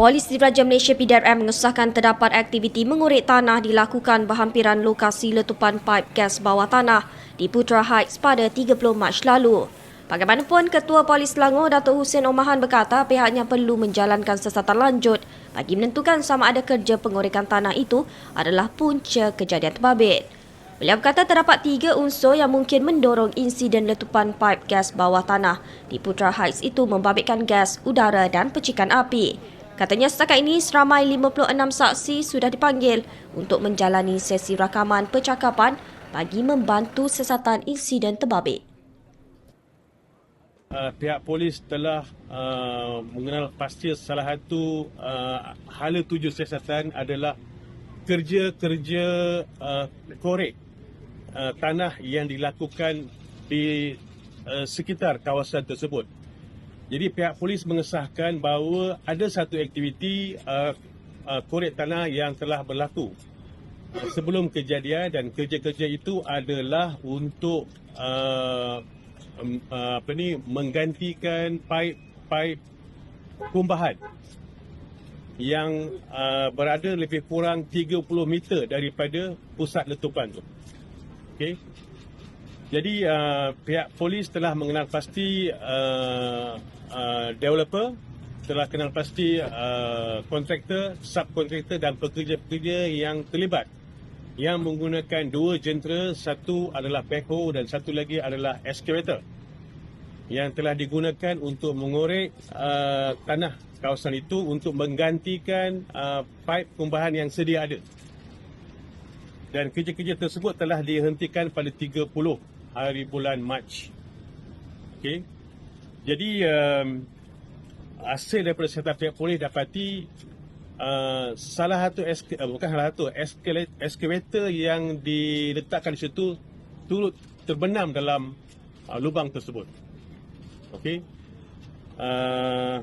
Polis Diraja Malaysia PDRM mengesahkan terdapat aktiviti mengurek tanah dilakukan berhampiran lokasi letupan paip gas bawah tanah di Putra Heights pada 30 Mac lalu. Bagaimanapun, Ketua Polis Selangor Datuk Hussein Omahan berkata pihaknya perlu menjalankan siasatan lanjut bagi menentukan sama ada kerja pengorekan tanah itu adalah punca kejadian terbabit. Beliau berkata terdapat tiga unsur yang mungkin mendorong insiden letupan paip gas bawah tanah di Putra Heights itu membabitkan gas, udara dan percikan api. Katanya setakat ini seramai 56 saksi sudah dipanggil untuk menjalani sesi rakaman percakapan bagi membantu siasatan insiden terbabit. uh, pihak polis telah uh, mengenal pasti salah satu uh, hala tuju siasatan adalah kerja-kerja uh, korek uh, tanah yang dilakukan di uh, sekitar kawasan tersebut. Jadi pihak polis mengesahkan bahawa ada satu aktiviti uh, uh, korek tanah yang telah berlaku sebelum kejadian dan kerja-kerja itu adalah untuk uh, um, uh, apa ni menggantikan paip-paip kumbahan yang uh, berada lebih kurang 30 meter daripada pusat letupan tu. Okey. Jadi uh, pihak polis telah mengenal pasti uh, uh, developer, telah kenal pasti uh, kontraktor, subkontraktor dan pekerja-pekerja yang terlibat. Yang menggunakan dua jentera, satu adalah backhoe dan satu lagi adalah excavator. Yang telah digunakan untuk mengorek uh, tanah kawasan itu untuk menggantikan uh, paip kumbahan yang sedia ada. Dan kerja-kerja tersebut telah dihentikan pada 30 hari bulan Mac. Okey. Jadi um, hasil daripada serta pihak polis dapati uh, salah satu esk- uh, bukan salah satu excavator yang diletakkan di situ turut terbenam dalam uh, lubang tersebut. Okey. Uh,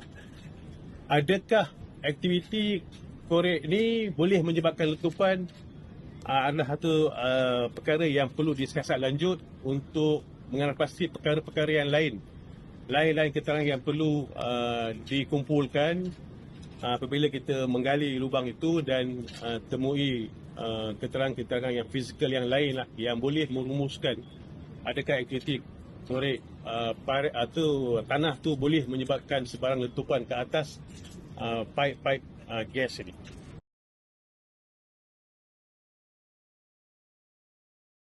adakah aktiviti korek ni boleh menyebabkan letupan adalah satu uh, perkara yang perlu disiasat lanjut untuk mengenal pasti perkara-perkara yang lain. Lain-lain keterangan yang perlu uh, dikumpulkan uh, apabila kita menggali lubang itu dan uh, temui uh, keterangan-keterangan yang fizikal yang lain lah yang boleh merumuskan adakah aktiviti korek uh, atau tanah tu boleh menyebabkan sebarang letupan ke atas uh, paip-paip uh, gas ini.